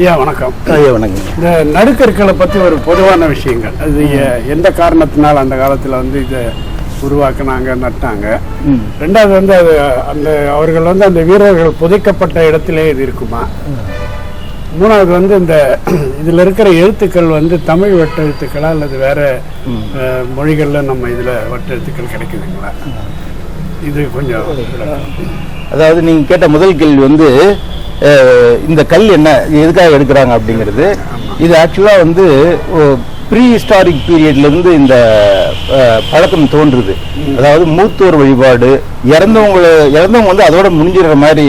ஐயா வணக்கம். ஐயா வணக்கங்க இந்த நடுக்கற்களை பற்றி ஒரு பொதுவான விஷயங்கள். அது எந்த காரணத்தினால் அந்த காலத்தில் வந்து இதை உருவாக்குனாங்க நட்டாங்க? ரெண்டாவது வந்து அது அந்த அவர்கள் வந்து அந்த வீரர்கள் புதைக்கப்பட்ட இடத்திலே இது இருக்குமா? மூணாவது வந்து இந்த இதில் இருக்கிற எழுத்துக்கள் வந்து தமிழ் வட்டெழுத்துக்களா அல்லது வேற மொழிகள்ல நம்ம இதில் வட்டெழுத்துக்கள் கிடைக்குதுங்களா? இது கொஞ்சம். அதாவது நீங்கள் கேட்ட முதல் கேள்வி வந்து இந்த கல் என்ன எதுக்காக எடுக்கிறாங்க அப்படிங்கிறது. இது ஆக்சுவலாக வந்து ப்ரீ ஹிஸ்டாரிக் பீரியட்லேருந்து இந்த பழக்கம் தோன்றுது. அதாவது மூத்தோர் வழிபாடு இறந்தவங்கள இறந்தவங்க வந்து அதோட முடிஞ்சிடுற மாதிரி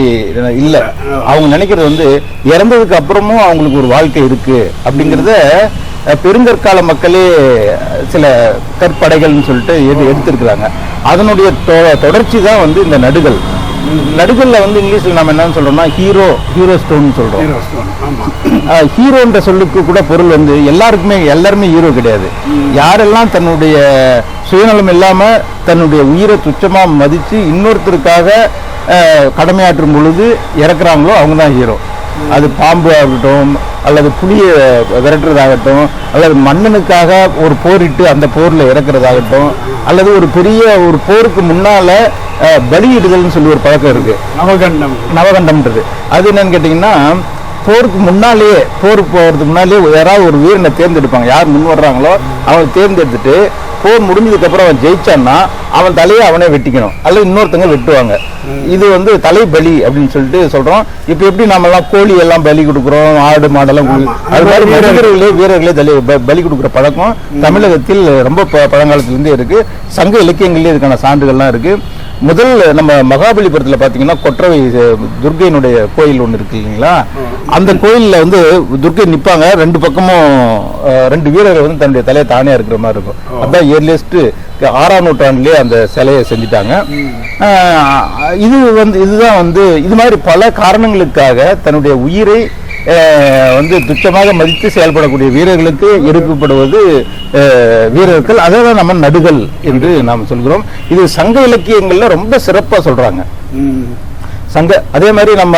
இல்லை. அவங்க நினைக்கிறது வந்து இறந்ததுக்கு அப்புறமும் அவங்களுக்கு ஒரு வாழ்க்கை இருக்குது அப்படிங்கிறத பெருங்கற்கால மக்களே சில கற்படைகள்னு சொல்லிட்டு எது எடுத்திருக்கிறாங்க. அதனுடைய தொ- தொடர்ச்சி தான் வந்து இந்த நடுகள் நடுகல்ல வந்து இங்கிலீஷ்ல நம்ம என்னன்னு சொல்றோம்னா ஹீரோ ஹீரோ ஸ்டோன் சொல்றோம். அஹ் ஹீரோன்ற சொல்லுக்கு கூட பொருள் வந்து எல்லாருக்குமே எல்லாருமே ஹீரோ கிடையாது. யாரெல்லாம் தன்னுடைய சுயநலம் இல்லாம தன்னுடைய உயிரை துச்சமா மதிச்சு இன்னொருத்தருக்காக கடமையாற்றும் பொழுது இறக்குறாங்களோ அவங்க தான் ஹீரோ அது பாம்பு ஆகட்டும் அல்லது புலியை விரட்டுறதாகட்டும் அல்லது மன்னனுக்காக ஒரு போரிட்டு அந்த போர்ல இறக்குறதாகட்டும் அல்லது ஒரு பெரிய ஒரு போருக்கு முன்னால பலியிடுதல்னு சொல்லி ஒரு பழக்கம் இருக்கு. நவகண்டம். நவகண்டம்ன்றது. அது என்னன்னு கேட்டிங்கன்னா போருக்கு முன்னாலேயே போருக்கு போகிறதுக்கு முன்னாலேயே யாராவது ஒரு வீரனை தேர்ந்தெடுப்பாங்க. யார் முன் வர்றாங்களோ அவனை தேர்ந்தெடுத்துட்டு போர் முடிஞ்சதுக்கு அப்புறம் அவன் ஜெயிச்சான்னா அவன் தலையை அவனே வெட்டிக்கணும். அல்லது இன்னொருத்தங்க வெட்டுவாங்க. இது வந்து தலை பலி அப்படின்னு சொல்லிட்டு சொல்றோம். இப்போ எப்படி நம்ம எல்லாம் கோழி எல்லாம் பலி கொடுக்குறோம் ஆடு மாடெல்லாம். அது மாதிரி மனிதர்களே வீரர்களே தலி பலி கொடுக்குற பழக்கம் தமிழகத்தில் ரொம்ப பழங்காலத்திலிருந்தே இருக்கு. சங்க இலக்கியங்கள்லேயே இதுக்கான சான்றுகள்லாம் இருக்கு. முதல் நம்ம மகாபலிபுரத்தில் பார்த்தீங்கன்னா கொற்றவை அஹ், துர்க்கையினுடைய கோயில் ஒன்று இருக்கு இல்லைங்களா? அந்த கோயிலில் வந்து துர்க்கை நிற்பாங்க ரெண்டு பக்கமும் ரெண்டு வீரர்கள் வந்து தன்னுடைய தலையை தானே இருக்கிற மாதிரி இருக்கும். அதான் இயர்லியஸ்ட் ஆறாம் நூற்றாண்டுலேயே அந்த சிலையை செஞ்சுட்டாங்க. இது வந்து இதுதான் வந்து இது மாதிரி பல காரணங்களுக்காக தன்னுடைய உயிரை வந்து துச்சமாக மதித்து செயல்படக்கூடிய வீரர்களுக்கு எடுக்கப்படுவது வீரர்கள் அதை தான் நம்ம நடுகள் என்று நாம் சொல்கிறோம். இது சங்க இலக்கியங்களில் ரொம்ப சிறப்பாக சொல்கிறாங்க சங்க அதே மாதிரி நம்ம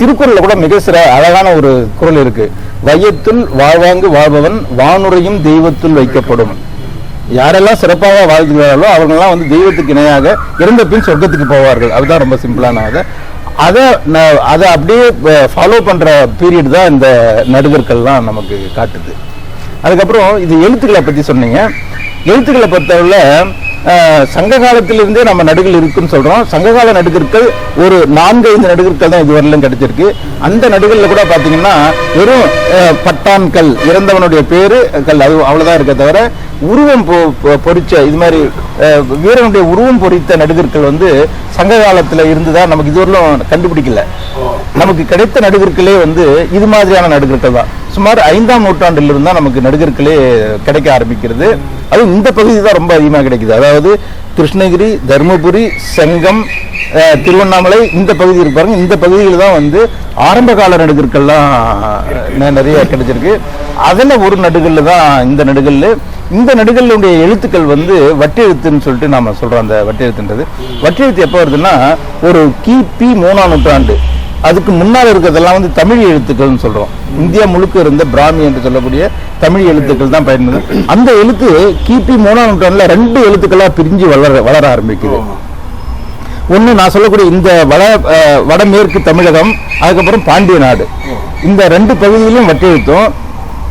திருக்குறளில் கூட மிக சிற அழகான ஒரு குரல் இருக்கு. வையத்துள் வாழ்வாங்கு வாழ்பவன் வானுரையும் தெய்வத்துள் வைக்கப்படும். யாரெல்லாம் சிறப்பாக வாழ்கிறார்களோ அவங்கெல்லாம் வந்து தெய்வத்துக்கு இணையாக இறந்த பின் சொர்க்கத்துக்கு போவார்கள். அதுதான் ரொம்ப சிம்பிளான அதை அதை அப்படியே ஃபாலோ பண்ணுற பீரியட் தான் இந்த நடுகர்கள்லாம் நமக்கு காட்டுது. அதுக்கப்புறம் இது எழுத்துக்களை பற்றி சொன்னீங்க. எழுத்துக்களை பொறுத்தவரை சங்க காலத்திலிருந்தே நம்ம நடுகள் இருக்குன்னு சொல்கிறோம் சங்ககால நடுகர்கள் ஒரு நான்கு ஐந்து நடுகர்கள் தான் இதுவரையிலும் கிடைச்சிருக்கு. அந்த நடுகளில் கூட பார்த்தீங்கன்னா வெறும் பட்டான்கள் இறந்தவனுடைய பேரு கல் அது அவ்வளோதான் இருக்க தவிர உருவம் பொ- பொறிச்ச இது மாதிரி வீரனுடைய உருவம் பொறித்த நடிகர்கள் வந்து சங்க காலத்துல இருந்துதான் நமக்கு இதுவரையிலும் கண்டுபிடிக்கல. நமக்கு கிடைத்த நடிகர்களே வந்து இது மாதிரியான நடிகர்கள் தான். சுமார் ஐந்தாம் நூற்றாண்டில் இருந்தா நமக்கு நடிகர்களே கிடைக்க ஆரம்பிக்கிறது. அதுவும் இந்த பகுதி தான் ரொம்ப அதிகமாக கிடைக்குது. அதாவது கிருஷ்ணகிரி தருமபுரி செங்கம் திருவண்ணாமலை இந்த பகுதி இருக்கு பாருங்க. இந்த பகுதியில் தான் வந்து ஆரம்ப கால நடுகர்கள்லாம் நிறைய கிடைச்சிருக்கு. அதில் ஒரு நடுகல்ல தான் இந்த நடுகல் இந்த நடுகளுடைய எழுத்துக்கள் வந்து வட்டெழுத்துன்னு சொல்லிட்டு நாம சொல்றோம் அந்த வட்டெழுத்துன்றது வட்டெழுத்து எப்போ வருதுன்னா ஒரு கிபி மூணாம் நூற்றாண்டு. அதுக்கு முன்னால் இருக்கிறதெல்லாம் வந்து தமிழ் எழுத்துக்கள்னு சொல்கிறோம் இந்தியா முழுக்க இருந்த பிராமி என்று சொல்லக்கூடிய தமிழ் எழுத்துக்கள் தான் பயன்படுது. அந்த எழுத்து கிபி மூணாம் நூற்றாண்டில் ரெண்டு எழுத்துக்களா பிரிஞ்சு வளர வளர ஆரம்பிக்குது. ஒண்ணு நான் சொல்லக்கூடிய இந்த வட வடமேற்கு தமிழகம் அதுக்கப்புறம் பாண்டிய நாடு. இந்த ரெண்டு பகுதியிலும் வட்டெழுத்தும்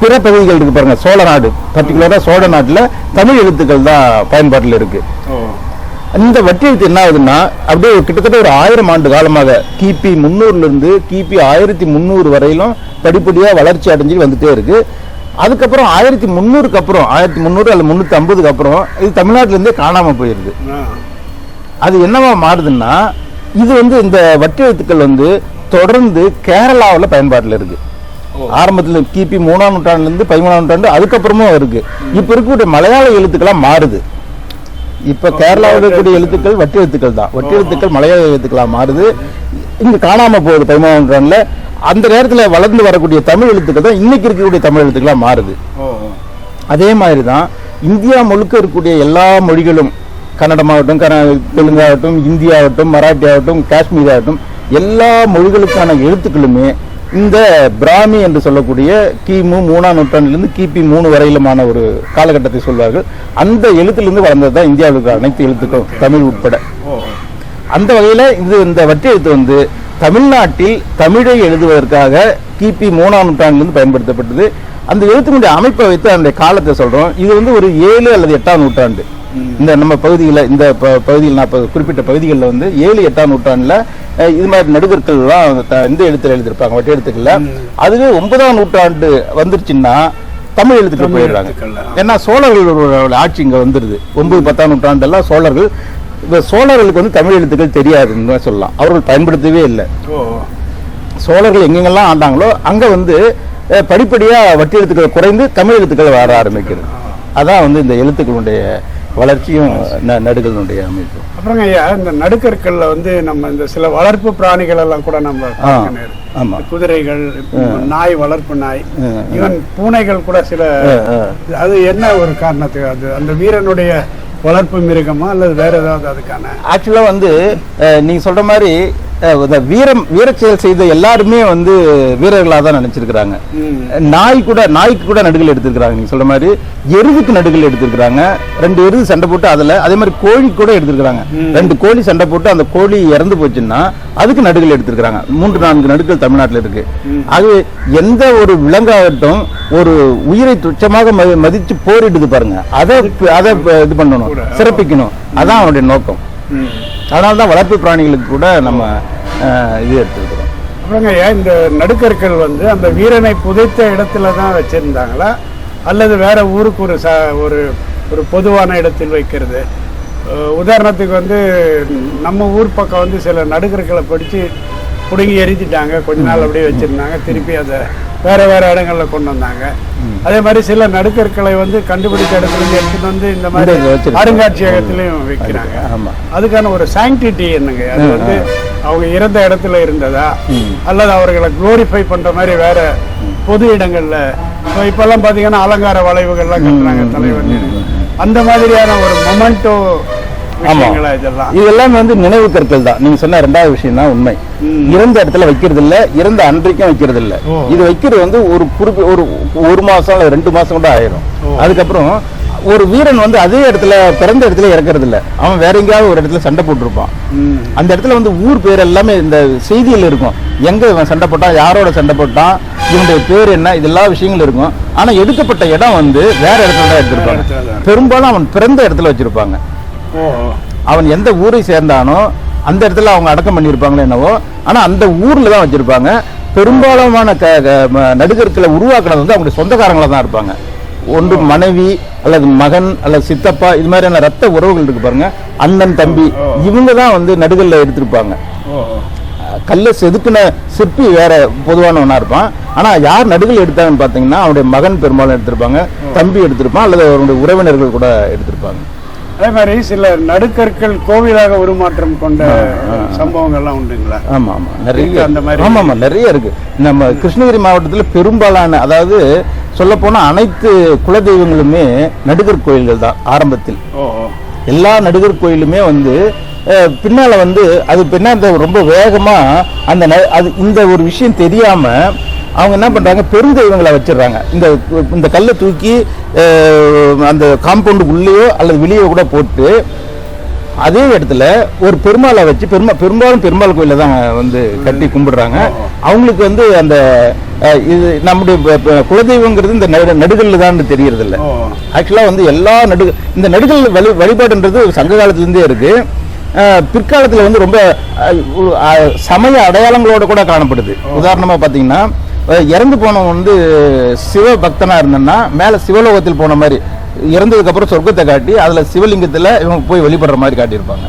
பிற பகுதிகள் இருக்கு பாருங்க சோழ நாடு. பர்டிகுலராக சோழ நாட்டில் தமிழ் எழுத்துக்கள் தான் பயன்பாட்டில் இருக்கு. இந்த வட்டெழுத்து என்ன ஆகுதுன்னா அப்படியே ஒரு கிட்டத்தட்ட ஒரு ஆயிரம் ஆண்டு காலமாக கிபி முந்நூறுல இருந்து கிபி ஆயிரத்தி முந்நூறு வரையிலும் படிப்படியா வளர்ச்சி அடைஞ்சு வந்துட்டே இருக்கு. அதுக்கப்புறம் ஆயிரத்தி முந்நூறுக்கு அப்புறம் ஆயிரத்தி முந்நூறு அல்ல முந்நூற்றி ஐம்பதுக்கு அப்புறம் இது தமிழ்நாட்டுல இருந்தே காணாம போயிருது. ஆ. அது என்னவா மாறுதுன்னா இது வந்து இந்த வட்டெழுத்துக்கள் வந்து தொடர்ந்து கேரளாவில் பயன்பாட்டில் இருக்கு. ஆரம்பத்தில் கிபி மூணாம் நூற்றாண்டுல இருந்து பதிமூணாம் நூற்றாண்டு அதுக்கப்புறமும் இருக்கு. இப்ப இருக்கக்கூடிய மலையாள எழுத்துக்களா மாறுது. இப்போ கேரளாவில் இருக்கக்கூடிய எழுத்துக்கள் வட்டி எழுத்துக்கள் தான். வட்டி எழுத்துக்கள் மலையாள எழுத்துக்களாக மாறுது. இங்கே காணாமல் போகுது பதிமூணாம் அந்த நேரத்தில் வளர்ந்து வரக்கூடிய தமிழ் எழுத்துக்கள் தான் இன்னைக்கு இருக்கக்கூடிய தமிழ் எழுத்துக்களாக மாறுது. அதே மாதிரி தான் இந்தியா முழுக்க இருக்கக்கூடிய எல்லா மொழிகளும் கன்னடமாகட்டும் கன தெலுங்காகட்டும் இந்தி ஆகட்டும் மராட்டி ஆகட்டும் காஷ்மீர் ஆகட்டும் எல்லா மொழிகளுக்கான எழுத்துக்களுமே இந்த பிராமி என்று சொல்லக்கூடிய கிமு மூணாம் நூற்றாண்டிலிருந்து கிபி மூணு வரையிலுமான ஒரு காலகட்டத்தை சொல்வார்கள். அந்த எழுத்திலிருந்து வளர்ந்தது தான் இந்தியாவில் இருக்கிற அனைத்து எழுத்துக்களும் தமிழ் உட்பட. அந்த வகையில் இது இந்த வட்டி எழுத்து வந்து தமிழ்நாட்டில் தமிழை எழுதுவதற்காக கிபி மூணாம் நூற்றாண்டிலிருந்து பயன்படுத்தப்பட்டது. அந்த எழுத்தினுடைய அமைப்பை வைத்து அந்த காலத்தை சொல்கிறோம் இது வந்து ஒரு ஏழு அல்லது எட்டாம் நூற்றாண்டு. இந்த நம்ம பகுதியில் இந்த பகுதியில் நான் இப்ப குறிப்பிட்ட பகுதிகளில் வந்து ஏழு எட்டாம் நூற்றாண்டுல இது மாதிரி நடுகற்கள்லாம் த- இந்த எழுத்துல எழுதியிருப்பாங்க வட்டி எழுத்துக்கள்ல. அதுவே ஒன்பதாம் நூற்றாண்டு வந்துருச்சுன்னா தமிழ் எழுத்துக்கள் போயிடுறாங்க. ஏன்னா சோழர்களோட ஆட்சி இங்க வந்துருது. ஒன்பது பத்தாம் நூற்றாண்டெல்லாம் சோழர்கள் இப்ப சோழர்களுக்கு வந்து தமிழ் எழுத்துக்கள் தெரியாதுன்னு தான் சொல்லலாம். அவர்கள் பயன்படுத்தவே இல்லை. சோழர்கள் எங்கெங்கெல்லாம் ஆண்டாங்களோ அங்க வந்து அஹ், படிப்படியா வட்டி எழுத்துக்கள் குறைந்து தமிழ் எழுத்துக்கள் வர ஆரம்பிக்கிறது அதான் வந்து இந்த எழுத்துக்களுடைய வளர்ச்சியும் நடுகளுடைய அமைப்பு. அப்புறங்க ஐயா இந்த நடுக்கற்கள்ல வந்து நம்ம இந்த சில வளர்ப்பு பிராணிகள் எல்லாம் கூட நம்ம. ஆமா. குதிரைகள் நாய் வளர்ப்பு நாய் ஈவன் பூனைகள் கூட சில. அது என்ன ஒரு காரணத்துக்கு அது அந்த வீரனுடைய வளர்ப்பு மிருகமா அல்லது வேற ஏதாவது அதுக்கான? ஆக்சுவலா வந்து நீங்க சொல்ற மாதிரி வீரம் வீரச்செயல் செய்த எல்லாருமே வந்து வீரர்களா தான் நினைச்சிருக்கிறாங்க. நாய் கூட நாய்க்கு கூட நடுகள் எடுத்திருக்கிறாங்க. நீங்க சொல்ற மாதிரி எருதுக்கு நடுகள் எடுத்திருக்கிறாங்க. ரெண்டு எருது சண்டை போட்டு அதுல அதே மாதிரி கோழி கூட எடுத்திருக்கிறாங்க. ரெண்டு கோழி சண்டை போட்டு அந்த கோழி இறந்து போச்சுன்னா அதுக்கு நடுகள் எடுத்திருக்கிறாங்க. மூன்று நான்கு நடுகள் தமிழ்நாட்டுல இருக்கு. ஆகவே எந்த ஒரு விலங்காகட்டும் ஒரு உயிரை துச்சமாக மதி- மதிச்சு போரிடுது பாருங்க. அதை அதை இது பண்ணணும் சிறப்பிக்கணும். அதான் அவனுடைய நோக்கம். அதனால தான் வளர்ப்பு பிராணிகளுக்கு கூட நம்ம இது எடுத்திருக்கிறோம் அப்புறங்க இந்த நடுக்கற்கள் வந்து அந்த வீரனை புதைத்த இடத்துல தான் வச்சிருந்தாங்களா? அல்லது வேற ஊருக்கு ஒரு ச ஒரு ஒரு பொதுவான இடத்தில் வைக்கிறது? உதாரணத்துக்கு வந்து நம்ம ஊர் பக்கம் வந்து சில நடுக்கற்களை படித்து பிடுங்கி எரிஞ்சிட்டாங்க. கொஞ்ச நாள் அப்படியே வச்சிருந்தாங்க. திருப்பி அதை வேற வேற இடங்கள்ல கொண்டு வந்தாங்க. அதே மாதிரி சில நடுக்கற்களை வந்து கண்டுபிடிச்ச இடத்துல எடுத்துட்டு வந்து இந்த மாதிரி. அருங்காட்சியகத்திலையும் வைக்கிறாங்க. ஆமா. அதுக்கான ஒரு சாங்டிட்டி என்னங்க? அது வந்து அவங்க இறந்த இடத்துல இருந்ததா? அல்லது அவர்களை குளோரிஃபை பண்ற மாதிரி வேற பொது இடங்கள்ல? இப்போ இப்பெல்லாம் பாத்தீங்கன்னா அலங்கார வளைவுகள்லாம் கட்டுறாங்க தலைவர் அந்த மாதிரியான ஒரு மொமெண்டோ இதெல்லாம்? வந்து நினைவு கற்கள் தான். நீங்க சொன்ன ரெண்டாவது விஷயம் தான் உண்மை. இறந்த இடத்துல வைக்கிறது இல்ல இறந்த அன்றைக்கும் வைக்கிறது இல்ல. இது வைக்கிறது வந்து ஒரு குறிப்பு ஒரு ஒரு மாசம் ரெண்டு மாசம் கூட ஆயிரும். அதுக்கப்புறம் ஒரு வீரன் வந்து அதே இடத்துல பிறந்த இடத்துல இறக்கிறது இல்ல அவன் வேற எங்கேயாவது ஒரு இடத்துல சண்டை போட்டிருப்பான். அந்த இடத்துல வந்து ஊர் பேர் எல்லாமே இந்த செய்தியில் இருக்கும். எங்க இவன் சண்டை போட்டான் யாரோட சண்டை போட்டான் இவனுடைய பேர் என்ன இது எல்லா விஷயங்களும் இருக்கும். ஆனா எடுக்கப்பட்ட இடம் வந்து வேற இடத்துல தான் எடுத்திருப்பாங்க. பெரும்பாலும் அவன் பிறந்த இடத்துல வச்சிருப்பாங்க. ஓ. அவன் எந்த ஊரை சேர்ந்தானோ அந்த இடத்துல அவங்க அடக்கம் பண்ணியிருப்பாங்களோ என்னவோ ஆனா அந்த ஊர்ல தான் வச்சிருப்பாங்க. பெரும்பாலான க நடிகர்களை உருவாக்குனது வந்து அவங்களுடைய சொந்தக்காரங்களா தான் இருப்பாங்க. ஒன்று மனைவி அல்லது மகன் அல்லது சித்தப்பா இது மாதிரியான ரத்த உறவுகள் இருக்கு பாருங்க. அண்ணன் தம்பி இவங்க தான் வந்து நடுகல்ல எடுத்திருப்பாங்க. கல்ல செதுக்குன சிற்பி வேற பொதுவானவனா இருப்பான். ஆனா யார் நடுகள் எடுத்தாங்கன்னு பாத்தீங்கன்னா அவனுடைய மகன் பெரும்பாலும் எடுத்திருப்பாங்க தம்பி எடுத்திருப்பான் அல்லது அவருடைய உறவினர்கள் கூட எடுத்திருப்பாங்க. அதே மாதிரி சில நடுக்கற்கள் கோவிலாக உருமாற்றம் கொண்ட சம்பவங்கள்லாம் உண்டுங்களா? ஆமா ஆமா. நிறைய அந்த மாதிரி. ஆமா ஆமா. நிறைய இருக்கு. நம்ம கிருஷ்ணகிரி மாவட்டத்துல பெரும்பாலான அதாவது சொல்ல போனா அனைத்து குலதெய்வங்களுமே நடுகர் கோயில்கள் தான் ஆரம்பத்தில். எல்லா நடுகர் கோயிலுமே வந்து பின்னால வந்து அது பின்னாடி ரொம்ப வேகமா அந்த அது இந்த ஒரு விஷயம் தெரியாம அவங்க என்ன பண்றாங்க பெருந்தெய்வங்களை வச்சிடுறாங்க இந்த இந்த கல்லை தூக்கி அந்த காம்பவுண்டுக்கு உள்ளேயோ அல்லது வெளியே கூட போட்டு அதே இடத்துல ஒரு பெருமாளை வச்சு பெருமா பெரும்பாலும் பெருமாள் கோயில தான் வந்து கட்டி கும்பிடுறாங்க. அவங்களுக்கு வந்து அந்த இது நம்முடைய குலதெய்வங்கிறது இந்த நடு நடுகல்ல தான் தெரியறது இல்ல ஓ. ஆக்சுவலாக வந்து எல்லா நடு இந்த நடுகள் வழி வழிபாடுன்றது சங்க காலத்துலேருந்தே இருக்கு. அஹ் பிற்காலத்துல வந்து ரொம்ப சமய அடையாளங்களோட கூட காணப்படுது. உதாரணமா பார்த்தீங்கன்னா இறந்து போனவன் வந்து சிவ பக்தனா இருந்தன்னா மேல சிவலோகத்தில் போன மாதிரி இறந்ததுக்கு அப்புறம் சொர்க்கத்தை காட்டி அதுல சிவலிங்கத்துல இவங்க போய் வழிபடுற மாதிரி காட்டியிருப்பாங்க.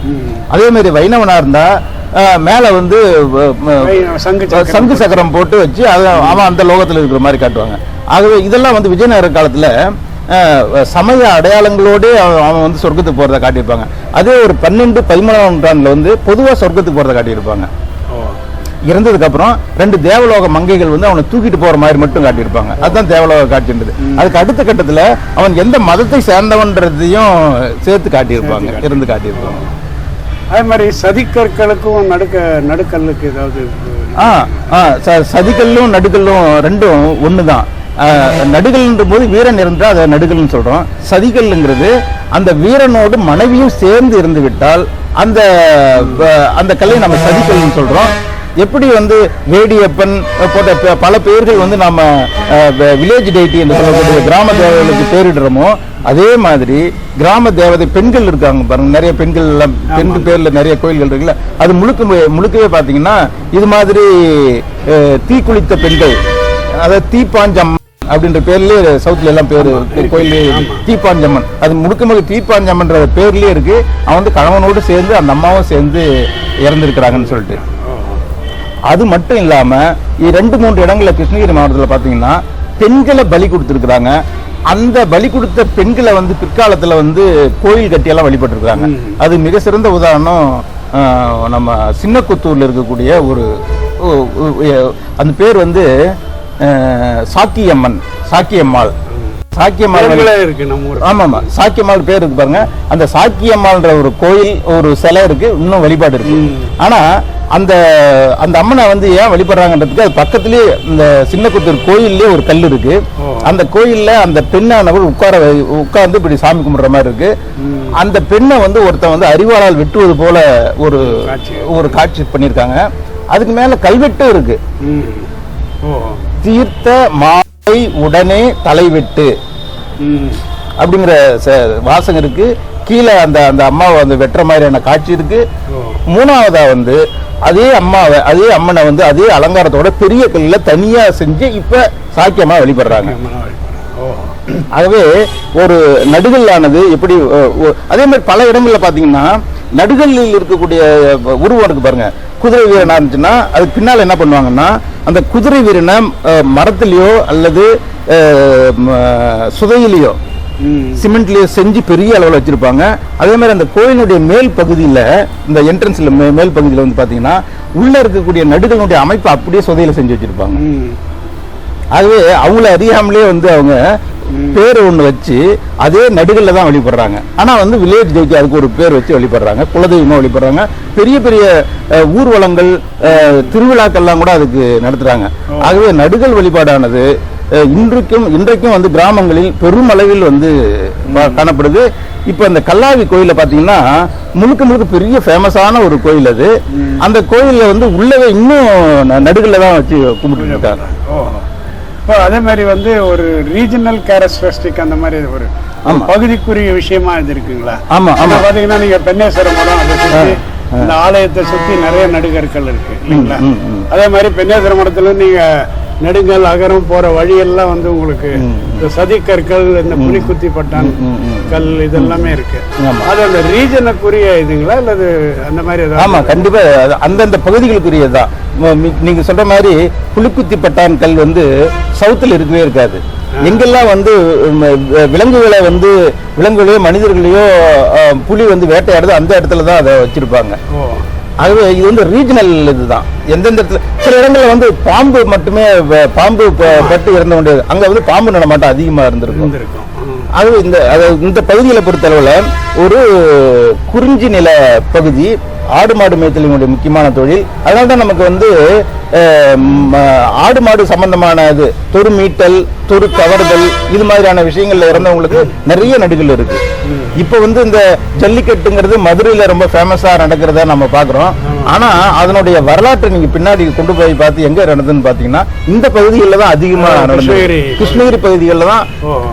அதே மாதிரி வைணவனா இருந்தா அஹ், மேல வந்து சங்கு சக்கரம் போட்டு. வச்சு அதை அவன் அந்த லோகத்துல இருக்கிற மாதிரி காட்டுவாங்க. ஆகவே இதெல்லாம் வந்து விஜயநகர காலத்துல சமய அடையாளங்களோடு அவன் வந்து சொர்க்கத்துக்கு போறதை காட்டியிருப்பாங்க. அதே ஒரு பன்னெண்டு பதிமூணாம் நூற்றாண்டுல வந்து பொதுவா சொர்க்கத்துக்கு போறதை காட்டியிருப்பாங்க. ஓ இறந்ததுக்கு அப்புறம் ரெண்டு தேவலோக மங்கைகள் வந்து அவனை தூக்கிட்டு போற மாதிரி மட்டும் காட்டியிருப்பாங்க. அதுதான் தேவலோக காட்சின்றது அதுக்கு அடுத்த கட்டத்துல அவன் எந்த மதத்தை சேர்ந்தவன்றதையும் சேர்த்து காட்டியிருப்பாங்க இருந்து காட்டியிருப்பாங்க. அதே மாதிரி சதிக்கற்களுக்கும் நடுக்க நடுக்கல்லுக்கு ஏதாவது ஆ ஆ ச சதிகல்லும் நடுகல்லும் ரெண்டும் ஒன்று தான் நடுகல்ன்ற போது வீரன் இருந்தால் அதை நடுகல்னு சொல்கிறோம் சதிகல்லுங்கிறது அந்த வீரனோடு மனைவியும் சேர்ந்து இருந்து விட்டால் அந்த அந்த கல்லை நம்ம சதிகல்னு சொல்கிறோம் எப்படி வந்து வேடியப்பன் போன்ற ப- பல பெயர்கள் வந்து நம்ம வில்லேஜ் டெய்டி என்று சொல்லக்கூடிய கிராம தேவதைகளுக்கு பேரிடுறோமோ அதே மாதிரி கிராம தேவதை பெண்கள் இருக்காங்க பாருங்க. நிறைய பெண்கள் எல்லாம் பெண் பேர்ல நிறைய கோயில்கள் இருக்குல்ல அது முழுக்க முழுக்கவே பார்த்தீங்கன்னா இது மாதிரி தீக்குளித்த பெண்கள் அதாவது தீப்பாஞ்சம் அப்படின்ற பேர்லயே சவுத்ல எல்லாம் பேரு கோயில் தீப்பாஞ்சம்மன். அது முழுக்க முழுக்க தீப்பாஞ்சம்மன்ற பேர்லயே இருக்கு. அவன் வந்து கணவனோடு சேர்ந்து அந்த அம்மாவும் சேர்ந்து இறந்துருக்கிறாங்கன்னு சொல்லிட்டு. அது மட்டும் இல்லாம ரெண்டு மூன்று இடங்கள்ல கிருஷ்ணகிரி மாவட்டத்தில் பாத்தீங்கன்னா பெண்களை பலி கொடுத்துருக்குறாங்க. அந்த பலி கொடுத்த பெண்களை வந்து பிற்காலத்துல வந்து கோயில் கட்டியெல்லாம் வழிபட்டிருக்காங்க அது மிக சிறந்த உதாரணம் நம்ம சின்னக்குத்தூர்ல இருக்கக்கூடிய ஒரு அந்த பேர் வந்து சாக்கியம்மன் சாக்கியம்மாள். சாக்கியம்மாள் ஆமா ஆமா சாக்கியம்மாள் பேர் இருக்கு பாருங்க. அந்த சாக்கியம்மாள்ன்ற ஒரு கோயில் ஒரு சிலை இருக்கு இன்னும் வழிபாடு இருக்கு. ஆனா அந்த அந்த அம்மனை வந்து ஏன் வழிபடுறாங்கன்றதுக்கு அது பக்கத்துலயே இந்த சின்னக்குத்தூர் கோயில்லே ஒரு கல் இருக்கு. அந்த கோயில்ல அந்த பெண்ணானவர் உட்கார உட்கார்ந்து இப்படி சாமி கும்பிடுற மாதிரி இருக்கு. அந்த பெண்ணை வந்து ஒருத்தன் வந்து அறிவாளால் வெட்டுவது போல ஒரு. ஒரு காட்சி. பண்ணியிருக்காங்க. அதுக்கு மேல கல்வெட்டும் இருக்கு. தீர்த்த மாலை உடனே தலைவெட்டு. அப்படிங்கிற வாசகம் இருக்கு. கீழே அந்த அந்த அம்மாவை வந்து வெட்டுற மாதிரியான காட்சி இருக்கு? மூணாவதா வந்து அதே அம்மாவை அதே அம்மனை வந்து அதே அலங்காரத்தோட பெரிய கல்லில் தனியாக செஞ்சு இப்போ சாக்கியமாக வழிபடுறாங்க ஆகவே ஒரு நடுகல்லானது எப்படி அதே மாதிரி பல இடங்களில் பார்த்தீங்கன்னா நடுகல்லில் இருக்கக்கூடிய உருவம் இருக்கு பாருங்க. குதிரை வீரனா இருந்துச்சுன்னா அதுக்கு பின்னால் என்ன பண்ணுவாங்கன்னா அந்த குதிரை வீரனை மரத்துலேயோ அல்லது சுதையிலையோ சிமெண்ட்லயே செஞ்சு பெரிய அளவில் வச்சிருப்பாங்க. அதே மாதிரி அந்த கோயிலுடைய மேல் பகுதியில் இந்த என்ட்ரன்ஸ்ல மேல் பகுதியில் வந்து பாத்தீங்கன்னா உள்ள இருக்கக்கூடிய நடுகளுடைய அமைப்பு அப்படியே சுதையில செஞ்சு வச்சிருப்பாங்க. ம். ஆகவே அவங்கள அறியாமலே வந்து அவங்க பேர் ஒண்ணு வச்சு அதே நடுகல்ல தான் வழிபடுறாங்க. ஆனா வந்து வில்லேஜ் டேக்கு அதுக்கு ஒரு பேர் வச்சு வழிபடுறாங்க. குலதெய்வமா வழிபடுறாங்க. பெரிய பெரிய ஊர்வலங்கள் திருவிழாக்கள்லாம் கூட அதுக்கு நடத்துறாங்க. ஆகவே நடுகல் வழிபாடானது இன்றைக்கும் இன்றைக்கும் வந்து கிராமங்களில் பெருமளவில் வந்து காணப்படுது. இப்ப இந்த கல்லாவி கோயில பாத்தீங்கன்னா முழுக்க முழுக்க பெரிய ஃபேமஸான ஒரு கோயில் அது. அந்த கோயில்ல வந்து உள்ளவே இன்னும் ந- நடுகல்ல தான் வச்சு கும்பிட்டு இருக்காங்க ஓ. இப்போ அதே மாதிரி வந்து ஒரு ரீஜனல் கேரக்டரிஸ்டிக் அந்த மாதிரி ஒரு. பகுதிக்குரிய விஷயமா இது இருக்குங்களா? ஆமா ஆமா. பாத்தீங்கன்னா நீங்க பெண்ணேஸ்வர மடம் அதை இந்த ஆலயத்தை சுத்தி நிறைய நடுகற்கள் இருக்கு இல்லைங்களா. அதே மாதிரி பெண்ணேஸ்வர மடத்துல நீங்க நெடுங்கல் அகரம் போற வழி எல்லாம் வந்து உங்களுக்கு இந்த சதிக்கற்கள் இந்த புலிக்குத்தி பட்டான். கல் இதெல்லாமே இருக்கு. அது அந்த ரீஜனுக்குரிய இதுங்களா அல்லது அந்த மாதிரி ஆமா கண்டிப்பா. அந்தந்த பகுதிகளுக்குரியதுதான் நீங்க சொல்ற மாதிரி புலிக்குத்தி பட்டான் கல் வந்து சவுத்துல இருக்கவே இருக்காது. எங்கெல்லாம் வந்து விலங்குகளை வந்து விலங்குகளையோ மனிதர்களையோ புலி வந்து வேட்டையாடுதோ அந்த இடத்துல தான் அதை வச்சிருப்பாங்க. ஆகவே இது வந்து ரீஜனல் இதுதான். எந்தெந்த இடத்துல சில இடங்கள்ல வந்து பாம்பு மட்டுமே பாம்பு பட்டு இறந்த கொண்டு அங்க வந்து பாம்பு நடமாட்டம் அதிகமா இருந்திருக்கும். ஆகவே இந்த இந்த பகுதிகளை பொறுத்தளவுல ஒரு குறிஞ்சி நில பகுதி ஆடு மாடு மேய்த்தலினுடைய முக்கியமான தொழில் அதனால தான் நமக்கு வந்து ஆடு மாடு சம்பந்தமான இது தொரு மீட்டல் தொரு கவர்தல் இது மாதிரியான விஷயங்கள்ல இறந்தவங்களுக்கு நிறைய நடுகள் இருக்கு இப்போ வந்து இந்த ஜல்லிக்கட்டுங்கிறது மதுரையில ரொம்ப ஃபேமஸா நடக்கிறத நம்ம பாக்குறோம் ஆனா அதனுடைய வரலாற்றை நீங்க பின்னாடி கொண்டு போய் பார்த்து எங்க நடந்ததுன்னு பாத்தீங்கன்னா இந்த பகுதிகளில் தான் அதிகமா ஆ, நடந்தது கிருஷ்ணகிரி. பகுதிகளில் தான்.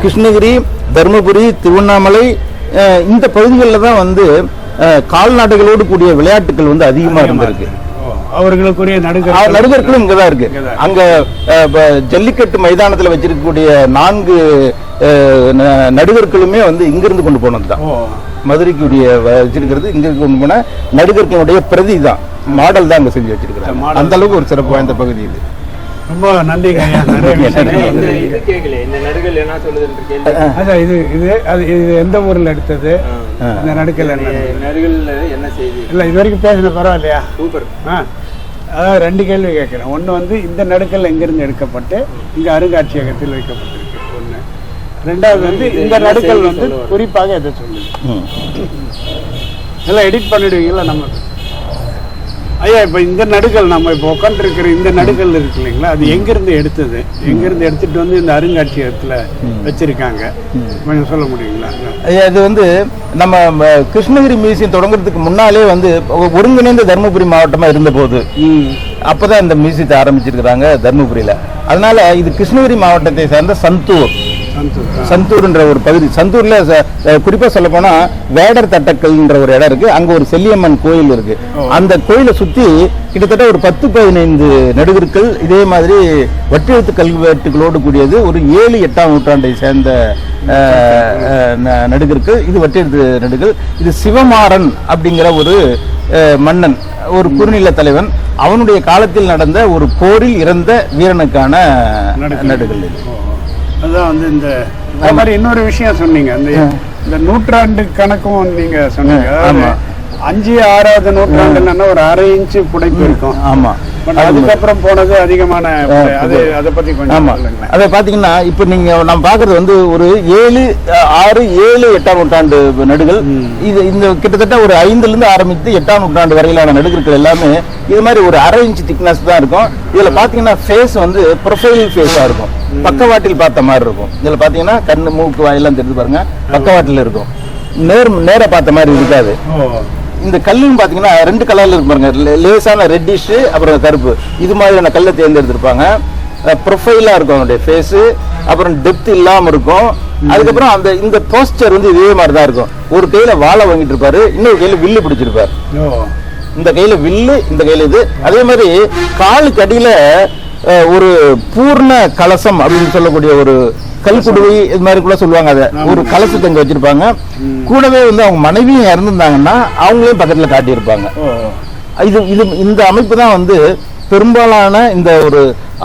கிருஷ்ணகிரி தருமபுரி திருவண்ணாமலை இந்த பகுதிகளில் தான் வந்து கால்நடைகளோடு கூடிய விளையாட்டுகள் வந்து அதிகமா இருந்திருக்கு. அவர்களுக்குரிய நடுகற்கள் நடுகர்களும் இங்கதான் இருக்கு. அங்க ஜல்லிக்கட்டு மைதானத்துல வச்சிருக்கக்கூடிய நான்கு அஹ், ந- நடுகர்களுமே வந்து இங்கிருந்து கொண்டு போனது தான் ஓ. மதுரைக்குரிய வச்சிருக்கிறது. இங்க கொண்டு போன நடுகர்களுடைய பிரதி தான் மாடல் தான் அங்க செஞ்சு வச்சிருக்கிறாங்க. அந்த அளவுக்கு ஒரு சிறப்பு வாய்ந்த பகுதி இது. ரொம்ப நன்றிங்க ஐயா நிறைய இது இது இது அது இது எந்த ஊர்ல எடுத்தது. இந்த நடுக்கல் என்ன நடுகள்ல என்ன செய்தி? இல்ல இது வரைக்கும் பேசின பரவாயில்லையா? சூப்பர். ஆ. அதாவது ரெண்டு கேள்வி கேட்குறேன். ஒன்று வந்து இந்த நடுக்கல் எங்கிருந்து எடுக்கப்பட்டு இங்கே அருங்காட்சியகத்தில் வைக்கப்பட்டிருக்கு. ஒன்று ரெண்டாவது வந்து இந்த நடுக்கல் வந்து? குறிப்பாக எதை சொல்லுது? ம். எல்லாம் எடிட் பண்ணிடுவீங்களா நம்ம. ஐயா இப்போ இந்த நடுகள் நம்ம இப்போ உட்காந்துருக்கிற இந்த நடுகள் இருக்கு இல்லைங்களா? அது எங்கேருந்து எடுத்தது? எங்கேருந்து எடுத்துட்டு வந்து இந்த அருங்காட்சியகத்தில் வச்சிருக்காங்க? கொஞ்சம் சொல்ல முடியுங்களா? ஐயா, இது வந்து நம்ம கிருஷ்ணகிரி மியூசியம் தொடங்குறதுக்கு முன்னாலே வந்து ஒருங்கிணைந்த தருமபுரி மாவட்டமா இருந்த போது ம். அப்பதான் இந்த மியூசியத்தை ஆரம்பிச்சிருக்கிறாங்க தருமபுரியில. அதனால இது கிருஷ்ணகிரி மாவட்டத்தை சேர்ந்த சந்தூர். சந்தூர்ன்ற ஒரு பகுதி. சந்தூர்ல குறிப்பா சொல்ல போனா வேடர் தட்டக்கல்ன்ற ஒரு இடம் இருக்கு. அங்க ஒரு செல்லியம்மன் கோயில் இருக்கு. அந்த கோயிலை சுத்தி கிட்டத்தட்ட ஒரு பத்து பதினைந்து நடுகர்கள் இதே மாதிரி வட்டெழுத்து கல்வெட்டுகளோடு கூடியது ஒரு ஏழு எட்டாம் நூற்றாண்டை சேர்ந்த நடுகர்கள். இது வட்டெழுத்து நடுகள். இது சிவமாறன் அப்படிங்கிற ஒரு மன்னன் ஒரு குறுநில தலைவன். அவனுடைய காலத்தில் நடந்த ஒரு போரில் இறந்த வீரனுக்கான நடுகள். இது. அதான் வந்து இந்த அது மாதிரி இன்னொரு விஷயம் சொன்னீங்க. அந்த இந்த நூற்றாண்டு கணக்கும் நீங்க சொன்னீங்க. அஞ்சு ஆறாவது நூற்றாண்டுன்னா ஒரு அரை இன்ச்சு புடைப்பு இருக்கும். ஆமா. அதுக்கப்புறம் போனது அதிகமான அது அதை பத்தி கொஞ்சம் ஆமா. அதை பாத்தீங்கன்னா இப்ப நீங்க நம்ம பாக்குறது வந்து ஒரு ஏழு ஆறு ஏழு எட்டாம் நூற்றாண்டு நடுகள். இது இந்த கிட்டத்தட்ட ஒரு ஐந்துல இருந்து ஆரம்பித்து எட்டாம் நூற்றாண்டு வரையிலான நடுகர்கள் எல்லாமே இது மாதிரி ஒரு அரை இன்ச் திக்னஸ் தான் இருக்கும். இதுல பாத்தீங்கன்னா ஃபேஸ் வந்து ப்ரொஃபைல் ஃபேஸா இருக்கும். பக்கவாட்டில் பார்த்த மாதிரி இருக்கும். இதுல பாத்தீங்கன்னா கண்ணு மூக்கு வாயெல்லாம் தெரிஞ்சு பாருங்க. பக்கவாட்டில் இருக்கும். நேர் நேர பார்த்த மாதிரி இருக்காது. இந்த கல்லுன்னு பாத்தீங்கன்னா ரெண்டு கலர்ல இருக்கு பாருங்க. லே- லேசான ரெட்டிஷ் அப்புறம் கருப்பு. இது மாதிரியான கல்லை தேர்ந்தெடுத்திருப்பாங்க. ப்ரொஃபைலா இருக்கும் அவனுடைய ஃபேஸ் அப்புறம் டெப்த் இல்லாம இருக்கும். அதுக்கப்புறம் அந்த இந்த போஸ்டர் வந்து இதே மாதிரி தான் இருக்கும். ஒரு கையில வாழை வாங்கிட்டு இருப்பாரு இன்னொரு கையில வில்லு பிடிச்சிருப்பாரு. இந்த கையில வில்லு இந்த கையில இது. அதே மாதிரி காலுக்கு அடியில ஒரு பூர்ண கலசம் அப்படின்னு சொல்லக்கூடிய ஒரு கல்குடுவை இது மாதிரி கூட சொல்லுவாங்க அதை. ஒரு கலசத்தை இங்க வச்சிருப்பாங்க. கூடவே வந்து அவங்க மனைவியும் இறந்துருந்தாங்கன்னா அவங்களையும் பக்கத்துல காட்டியிருப்பாங்க. இது இது இந்த அமைப்பு தான் வந்து பெரும்பாலான இந்த ஒரு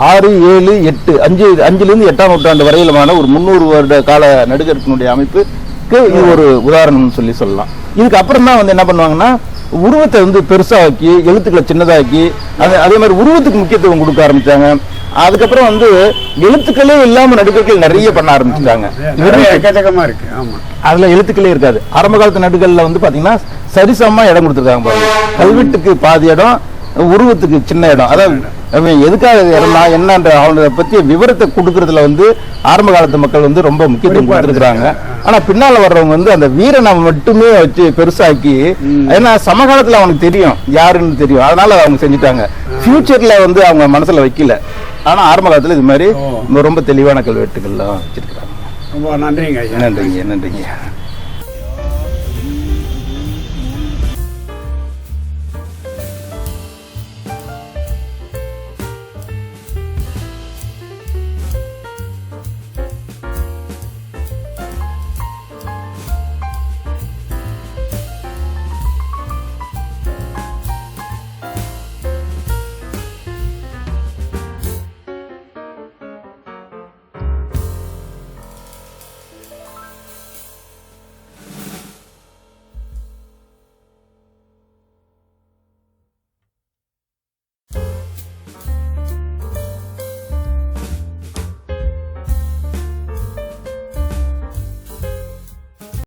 ஆறு ஏழு எட்டு அஞ்சு அஞ்சுல இருந்து எட்டாம் நூற்றாண்டு வரையிலுமான ஒரு முந்நூறு வருட கால நடுகற்பினுடைய அமைப்புக்கு இது ஒரு உதாரணம்னு சொல்லி சொல்லலாம். இதுக்கு அப்புறம் தான் வந்து என்ன பண்ணுவாங்கன்னா உருவத்தை வந்து பெருசாக்கி எழுத்துக்களை சின்னதாக்கி அது அதே மாதிரி உருவத்துக்கு முக்கியத்துவம் கொடுக்க ஆரம்பிச்சாங்க. அதுக்கப்புறம் வந்து எழுத்துக்களே இல்லாம நடிகர்கள் நிறைய பண்ண ஆரம்பிச்சிட்டாங்க. எக்கச்சக்கமா இருக்கு ஆமா. அதுல எழுத்துக்களே இருக்காது. ஆரம்ப காலத்து நடுகள்ல வந்து பாத்தீங்கன்னா சரிசமமா இடம் கொடுத்துருக்காங்க பாருங்க. கல்வெட்டுக்கு பாதி இடம் உருவத்துக்கு சின்ன இடம். அதாவது எதுக்காக இடம்னா என்னன்ற அவனை பத்திய விவரத்தை கொடுக்கறதுல வந்து ஆரம்ப காலத்து மக்கள் வந்து ரொம்ப முக்கியத்துவம் கொடுத்துருக்காங்க ஆனா பின்னால வர்றவங்க வந்து அந்த வீரனை மட்டுமே வச்சு பெருசாக்கி ஏன்னா சமகாலத்துல அவனுக்கு தெரியும். யாருன்னு தெரியும். அதனால அவங்க செஞ்சுட்டாங்க. ஃபியூச்சர்ல வந்து அவங்க மனசுல வைக்கல. ஆனா ஆரம்ப காலத்துல இது மாதிரி. ரொம்ப தெளிவான கல்வெட்டுகள்லாம் வச்சிருக்காங்க ரொம்ப நன்றிங்க நன்றிங்க நன்றிங்க.